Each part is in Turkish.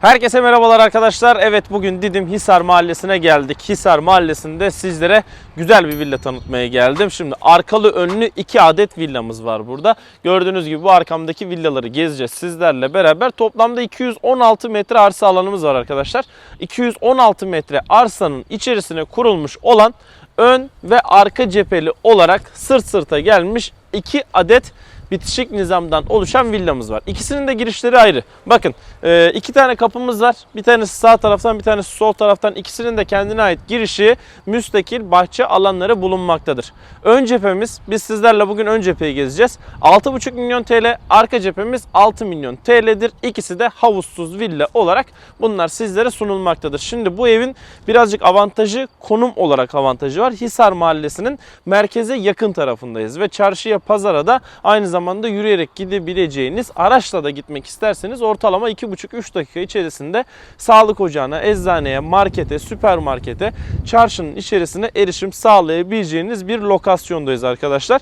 Herkese merhabalar arkadaşlar. Evet bugün Didim Hisar Mahallesi'ne geldik. Hisar Mahallesi'nde sizlere güzel bir villa tanıtmaya geldim. Şimdi arkalı önlü iki adet villamız var burada. Gördüğünüz gibi bu arkamdaki villaları gezeceğiz sizlerle beraber. Toplamda 216 metre arsa alanımız var arkadaşlar. 216 metre arsanın içerisine kurulmuş olan ön ve arka cepheli olarak sırt sırta gelmiş iki adet bitişik nizamdan oluşan villamız var. İkisinin de girişleri ayrı. Bakın e, iki tane kapımız var. Bir tanesi sağ taraftan bir tanesi sol taraftan. İkisinin de kendine ait girişi müstakil bahçe alanları bulunmaktadır. Ön cephemiz biz sizlerle bugün ön cepheyi gezeceğiz. 6,5 milyon TL arka cephemiz 6 milyon TL'dir. İkisi de havuzsuz villa olarak bunlar sizlere sunulmaktadır. Şimdi bu evin birazcık avantajı konum olarak avantajı var. Hisar Mahallesi'nin merkeze yakın tarafındayız ve çarşıya pazara da aynı zamanda yürüyerek gidebileceğiniz araçla da gitmek isterseniz ortalama 2,5-3 dakika içerisinde sağlık ocağına, eczaneye, markete, süpermarkete, çarşının içerisine erişim sağlayabileceğiniz bir lokasyondayız arkadaşlar.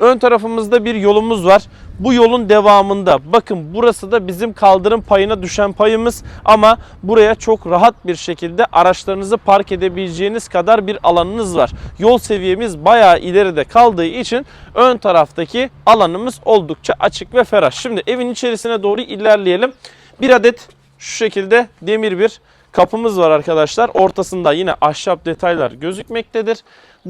Ön tarafımızda bir yolumuz var. Bu yolun devamında bakın burası da bizim kaldırım payına düşen payımız ama buraya çok rahat bir şekilde araçlarınızı park edebileceğiniz kadar bir alanınız var. Yol seviyemiz bayağı ileride kaldığı için ön taraftaki alanımız oldukça açık ve ferah. Şimdi evin içerisine doğru ilerleyelim. Bir adet şu şekilde demir bir kapımız var arkadaşlar. Ortasında yine ahşap detaylar gözükmektedir.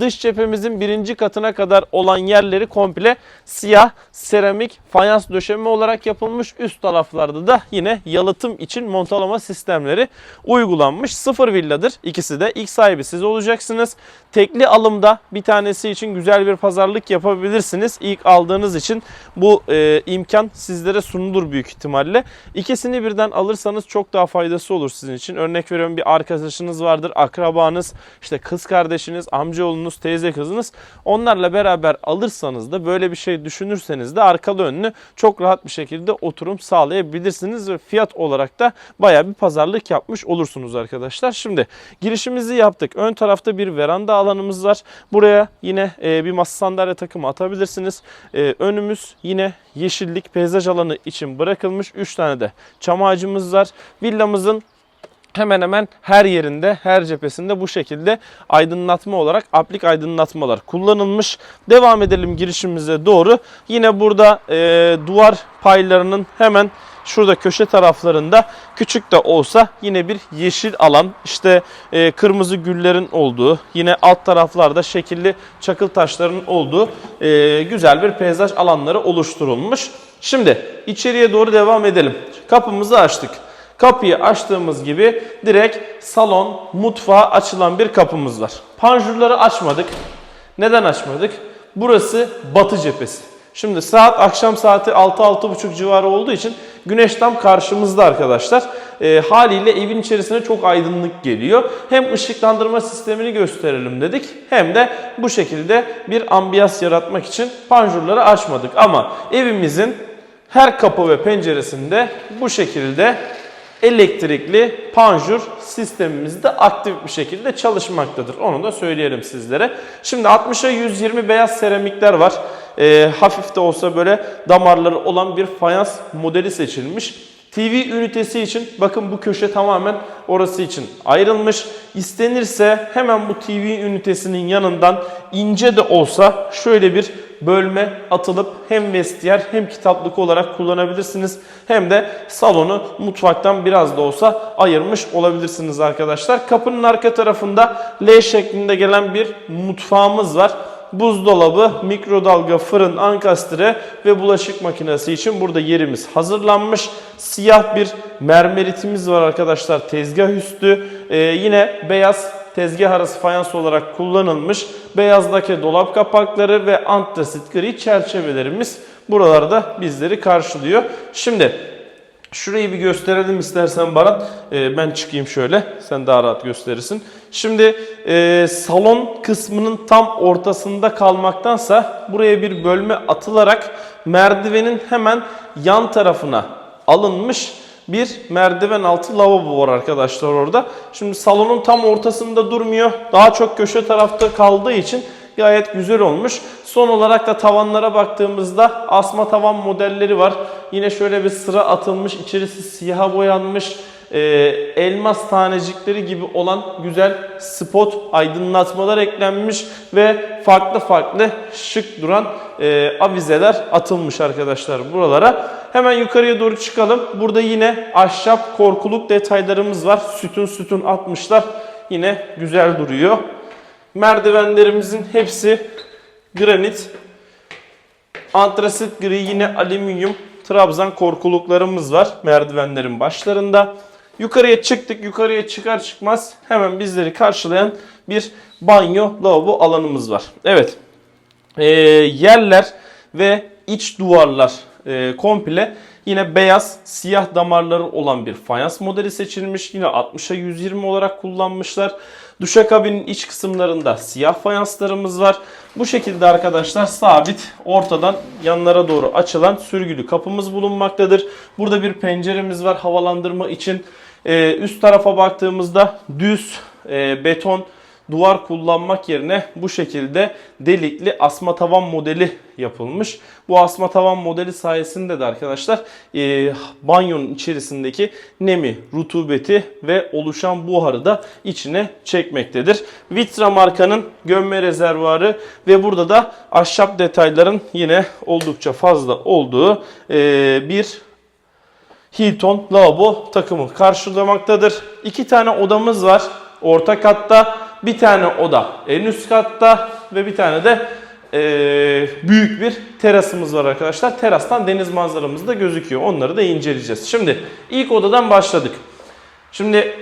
Dış cephemizin birinci katına kadar olan yerleri komple siyah seramik fayans döşeme olarak yapılmış. Üst taraflarda da yine yalıtım için montalama sistemleri uygulanmış. Sıfır villadır. İkisi de ilk sahibi siz olacaksınız. Tekli alımda bir tanesi için güzel bir pazarlık yapabilirsiniz. İlk aldığınız için bu e, imkan sizlere sunulur büyük ihtimalle. İkisini birden alırsanız çok daha faydası olur sizin için. Örnek veriyorum bir arkadaşınız vardır, akrabanız, işte kız kardeşiniz, amcaoğlunuz, teyze kızınız. Onlarla beraber alırsanız da böyle bir şey düşünürseniz de arkalı önlü çok rahat bir şekilde oturum sağlayabilirsiniz ve fiyat olarak da baya bir pazarlık yapmış olursunuz arkadaşlar. Şimdi girişimizi yaptık. Ön tarafta bir veranda alanımız var. Buraya yine e, bir masa sandalye takımı atabilirsiniz. E, önümüz yine yeşillik peyzaj alanı için bırakılmış 3 tane de çam ağacımız var. Villamızın hemen hemen her yerinde, her cephesinde bu şekilde aydınlatma olarak aplik aydınlatmalar kullanılmış. Devam edelim girişimize doğru. Yine burada e, duvar paylarının hemen şurada köşe taraflarında küçük de olsa yine bir yeşil alan işte e, kırmızı güllerin olduğu yine alt taraflarda şekilli çakıl taşların olduğu e, güzel bir peyzaj alanları oluşturulmuş. Şimdi içeriye doğru devam edelim. Kapımızı açtık. Kapıyı açtığımız gibi direkt salon, mutfağa açılan bir kapımız var. Panjurları açmadık. Neden açmadık? Burası batı cephesi. Şimdi saat akşam saati 6-6.30 civarı olduğu için güneş tam karşımızda arkadaşlar. E, haliyle evin içerisine çok aydınlık geliyor. Hem ışıklandırma sistemini gösterelim dedik hem de bu şekilde bir ambiyans yaratmak için panjurları açmadık. Ama evimizin her kapı ve penceresinde bu şekilde elektrikli panjur sistemimiz de aktif bir şekilde çalışmaktadır. Onu da söyleyelim sizlere. Şimdi 60'a 120 beyaz seramikler var. Ee, hafif de olsa böyle damarları olan bir fayans modeli seçilmiş. TV ünitesi için bakın bu köşe tamamen orası için ayrılmış. İstenirse hemen bu TV ünitesinin yanından ince de olsa şöyle bir bölme atılıp hem vestiyer hem kitaplık olarak kullanabilirsiniz. Hem de salonu mutfaktan biraz da olsa ayırmış olabilirsiniz arkadaşlar. Kapının arka tarafında L şeklinde gelen bir mutfağımız var buzdolabı, mikrodalga, fırın, ankastre ve bulaşık makinesi için burada yerimiz hazırlanmış. Siyah bir mermeritimiz var arkadaşlar tezgah üstü. Ee, yine beyaz tezgah arası fayans olarak kullanılmış. Beyazdaki dolap kapakları ve antrasit gri çerçevelerimiz buralarda bizleri karşılıyor. Şimdi Şurayı bir gösterelim istersen Baran. Ee, ben çıkayım şöyle. Sen daha rahat gösterirsin. Şimdi e, salon kısmının tam ortasında kalmaktansa buraya bir bölme atılarak merdivenin hemen yan tarafına alınmış bir merdiven altı lavabo var arkadaşlar orada. Şimdi salonun tam ortasında durmuyor. Daha çok köşe tarafta kaldığı için gayet güzel olmuş. Son olarak da tavanlara baktığımızda asma tavan modelleri var. Yine şöyle bir sıra atılmış, içerisi siyaha boyanmış. E, elmas tanecikleri gibi olan güzel spot aydınlatmalar eklenmiş ve farklı farklı şık duran e, avizeler atılmış arkadaşlar buralara. Hemen yukarıya doğru çıkalım. Burada yine ahşap korkuluk detaylarımız var. Sütun sütun atmışlar. Yine güzel duruyor. Merdivenlerimizin hepsi granit. Antrasit gri yine alüminyum trabzan korkuluklarımız var merdivenlerin başlarında. Yukarıya çıktık. Yukarıya çıkar çıkmaz hemen bizleri karşılayan bir banyo lavabo alanımız var. Evet. Ee, yerler ve iç duvarlar e, komple yine beyaz siyah damarları olan bir fayans modeli seçilmiş. Yine 60'a 120 olarak kullanmışlar. Duşakabinin iç kısımlarında siyah fayanslarımız var. Bu şekilde arkadaşlar sabit ortadan yanlara doğru açılan sürgülü kapımız bulunmaktadır. Burada bir penceremiz var havalandırma için. Ee, üst tarafa baktığımızda düz e, beton duvar kullanmak yerine bu şekilde delikli asma tavan modeli yapılmış. Bu asma tavan modeli sayesinde de arkadaşlar e, banyonun içerisindeki nemi, rutubeti ve oluşan buharı da içine çekmektedir. Vitra markanın gömme rezervuarı ve burada da ahşap detayların yine oldukça fazla olduğu e, bir Hilton lavabo takımı karşılamaktadır. İki tane odamız var orta katta. Bir tane oda en üst katta ve bir tane de eee, büyük bir terasımız var arkadaşlar. Terastan deniz manzaramız da gözüküyor. Onları da inceleyeceğiz. Şimdi ilk odadan başladık. Şimdi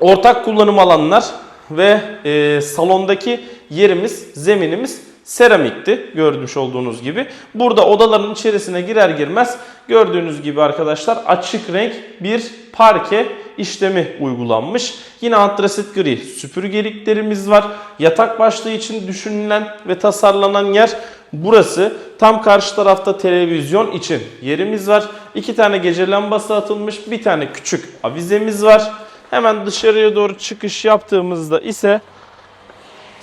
ortak kullanım alanlar ve e, salondaki yerimiz, zeminimiz seramikti görmüş olduğunuz gibi. Burada odaların içerisine girer girmez gördüğünüz gibi arkadaşlar açık renk bir parke işlemi uygulanmış. Yine antrasit gri süpürgeliklerimiz var. Yatak başlığı için düşünülen ve tasarlanan yer burası. Tam karşı tarafta televizyon için yerimiz var. İki tane gece lambası atılmış. Bir tane küçük avizemiz var. Hemen dışarıya doğru çıkış yaptığımızda ise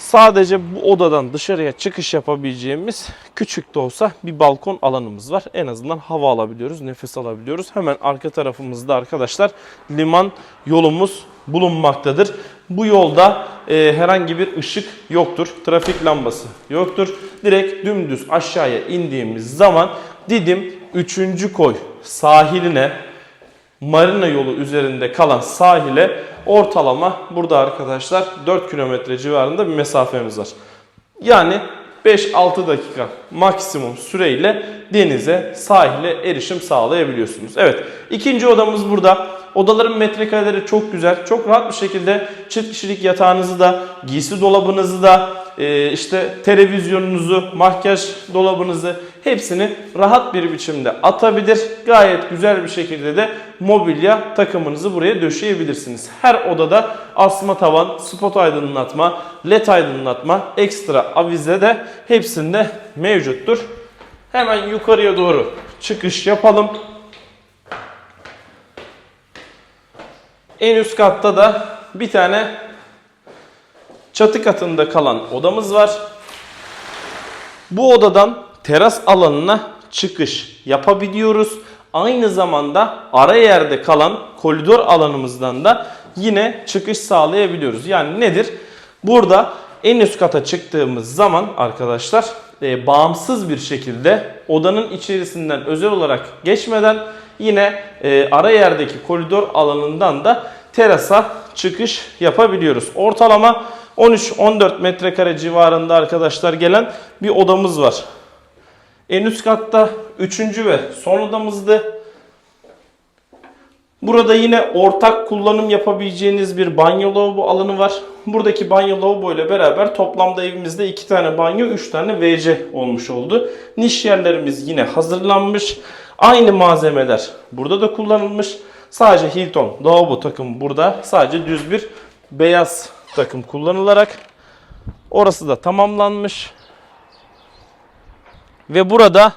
sadece bu odadan dışarıya çıkış yapabileceğimiz küçük de olsa bir balkon alanımız var. En azından hava alabiliyoruz, nefes alabiliyoruz. Hemen arka tarafımızda arkadaşlar liman yolumuz bulunmaktadır. Bu yolda e, herhangi bir ışık yoktur. Trafik lambası yoktur. Direkt dümdüz aşağıya indiğimiz zaman Didim 3. koy sahiline Marina yolu üzerinde kalan sahile ortalama burada arkadaşlar 4 kilometre civarında bir mesafemiz var. Yani 5-6 dakika maksimum süreyle denize, sahile erişim sağlayabiliyorsunuz. Evet, ikinci odamız burada. Odaların metrekareleri çok güzel. Çok rahat bir şekilde çift kişilik yatağınızı da, giysi dolabınızı da, e, işte televizyonunuzu, makyaj dolabınızı hepsini rahat bir biçimde atabilir. Gayet güzel bir şekilde de mobilya takımınızı buraya döşeyebilirsiniz. Her odada asma tavan, spot aydınlatma, led aydınlatma, ekstra avize de hepsinde mevcuttur. Hemen yukarıya doğru çıkış yapalım. En üst katta da bir tane çatı katında kalan odamız var. Bu odadan teras alanına çıkış yapabiliyoruz. Aynı zamanda ara yerde kalan koridor alanımızdan da yine çıkış sağlayabiliyoruz. Yani nedir? Burada en üst kata çıktığımız zaman arkadaşlar e, bağımsız bir şekilde odanın içerisinden özel olarak geçmeden yine e, ara yerdeki koridor alanından da terasa çıkış yapabiliyoruz. Ortalama 13-14 metrekare civarında arkadaşlar gelen bir odamız var. En üst katta 3. ve son odamızdı. Burada yine ortak kullanım yapabileceğiniz bir banyo lavabo alanı var. Buradaki banyo lavabo ile beraber toplamda evimizde 2 tane banyo, 3 tane WC olmuş oldu. Niş yerlerimiz yine hazırlanmış. Aynı malzemeler burada da kullanılmış. Sadece Hilton lavabo takım burada. Sadece düz bir beyaz takım kullanılarak orası da tamamlanmış. Ve burada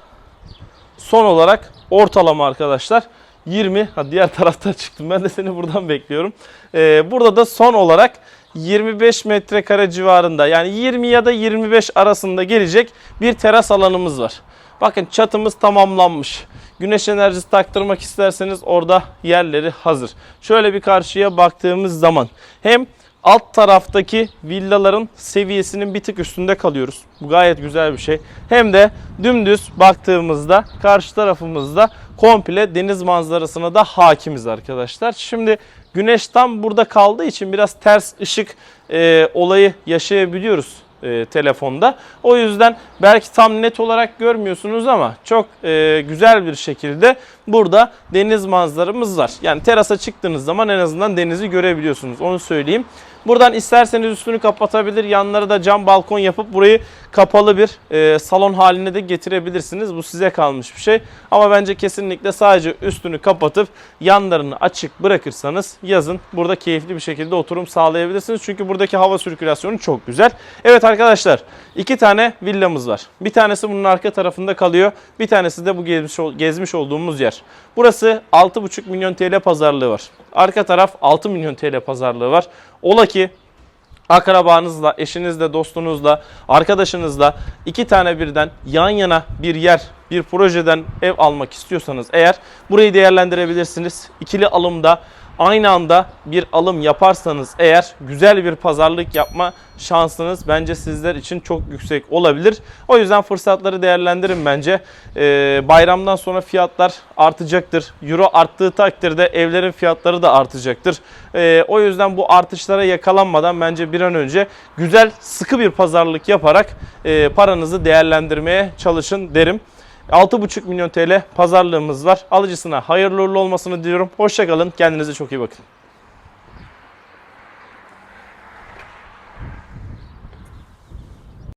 son olarak ortalama arkadaşlar 20 ha diğer tarafta çıktım ben de seni buradan bekliyorum. Ee, burada da son olarak 25 metrekare civarında yani 20 ya da 25 arasında gelecek bir teras alanımız var. Bakın çatımız tamamlanmış. Güneş enerjisi taktırmak isterseniz orada yerleri hazır. Şöyle bir karşıya baktığımız zaman hem alt taraftaki villaların seviyesinin bir tık üstünde kalıyoruz. Bu gayet güzel bir şey. Hem de dümdüz baktığımızda karşı tarafımızda komple deniz manzarasına da hakimiz arkadaşlar. Şimdi güneş tam burada kaldığı için biraz ters ışık e, olayı yaşayabiliyoruz e, telefonda. O yüzden belki tam net olarak görmüyorsunuz ama çok e, güzel bir şekilde burada deniz manzaramız var. Yani terasa çıktığınız zaman en azından denizi görebiliyorsunuz. Onu söyleyeyim. Buradan isterseniz üstünü kapatabilir, yanları da cam balkon yapıp burayı kapalı bir e, salon haline de getirebilirsiniz. Bu size kalmış bir şey. Ama bence kesinlikle sadece üstünü kapatıp yanlarını açık bırakırsanız yazın burada keyifli bir şekilde oturum sağlayabilirsiniz. Çünkü buradaki hava sirkülasyonu çok güzel. Evet arkadaşlar iki tane villamız var. Bir tanesi bunun arka tarafında kalıyor. Bir tanesi de bu gezmiş, gezmiş olduğumuz yer. Burası 6,5 milyon TL pazarlığı var. Arka taraf 6 milyon TL pazarlığı var. Ola ki akrabanızla, eşinizle, dostunuzla, arkadaşınızla iki tane birden yan yana bir yer, bir projeden ev almak istiyorsanız eğer burayı değerlendirebilirsiniz. İkili alımda aynı anda bir alım yaparsanız eğer güzel bir pazarlık yapma şansınız bence sizler için çok yüksek olabilir. O yüzden fırsatları değerlendirin bence. Ee, bayramdan sonra fiyatlar artacaktır. Euro arttığı takdirde evlerin fiyatları da artacaktır. Ee, o yüzden bu artışlara yakalanmadan bence bir an önce güzel sıkı bir pazarlık yaparak e, paranızı değerlendirmeye çalışın derim. 6,5 milyon TL pazarlığımız var. Alıcısına hayırlı uğurlu olmasını diliyorum. Hoşçakalın. Kendinize çok iyi bakın.